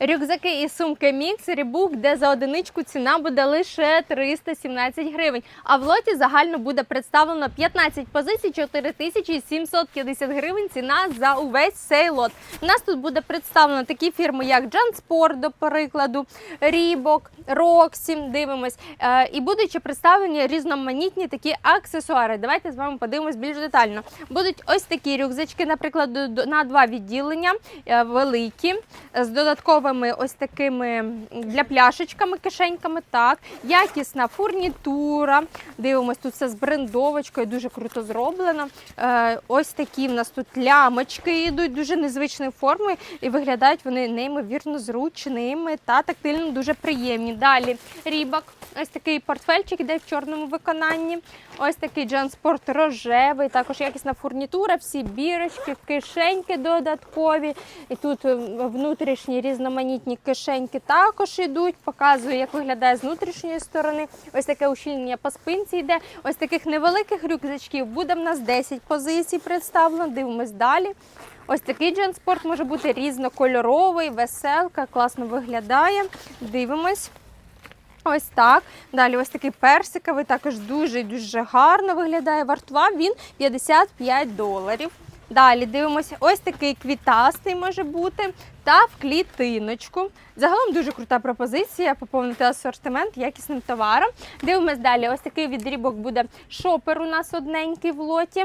Рюкзаки і сумки Мікс Рібук, де за одиничку ціна буде лише 317 гривень. А в лоті загально буде представлено 15 позицій, 4750 гривень ціна за увесь цей лот. У нас тут буде представлено такі фірми, як Джанспорт, до прикладу, Рібок, Роксі. Дивимось. Е, і будуть ще представлені різноманітні такі аксесуари. Давайте з вами подивимось більш детально. Будуть ось такі рюкзачки, наприклад, на два відділення, е, великі, з додатковими ось такими для пляшечками, кишеньками. Так, якісна фурнітура. Дивимось, тут все з брендовочкою, дуже круто зроблено. Е, ось такі в нас тут лямочки йдуть, дуже незвичної форми, і виглядають вони неймовірно зручними та тактильно дуже приємні. Далі рібак, ось такий портфельчик іде в чорному виконанні. Ось такий джанспорт рожевий, також якісна фурнітура, всі бірочки, кишеньки додаткові. І тут е, внутрішні різноманітні кишеньки також йдуть. Показую, як виглядає з внутрішньої сторони. Ось таке ущільнення по спинці йде. Ось таких невеликих рюкзачків буде в нас 10 позицій представлено. Дивимось далі. Ось такий джанспорт може бути різнокольоровий, веселка, класно виглядає. Дивимось. Ось так. Далі ось такий персиковий, також дуже дуже гарно виглядає. Вартував він 55 доларів. Далі дивимося, ось такий квітастий може бути та в клітиночку. Загалом дуже крута пропозиція поповнити асортимент якісним товаром. Дивимось далі. Ось такий відрібок буде шопер у нас одненький в лоті.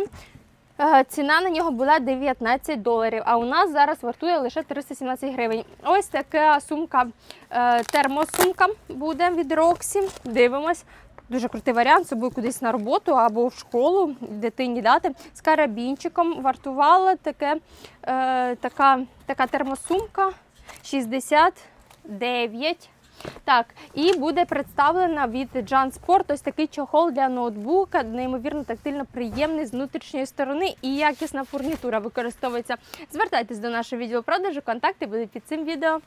Е, Ціна на нього була 19 доларів, а у нас зараз вартує лише 317 гривень. Ось така сумка, е, термосумка буде від Roxy. Дивимось. Дуже крутий варіант, собою кудись на роботу або в школу дитині дати. З карабінчиком вартувала таке, е, така, така термосумка 69. Так, і буде представлена від JanSport ось такий чохол для ноутбука, неймовірно тактильно приємний з внутрішньої сторони і якісна фурнітура використовується. Звертайтесь до нашого відділу продажу, контакти будуть під цим відео.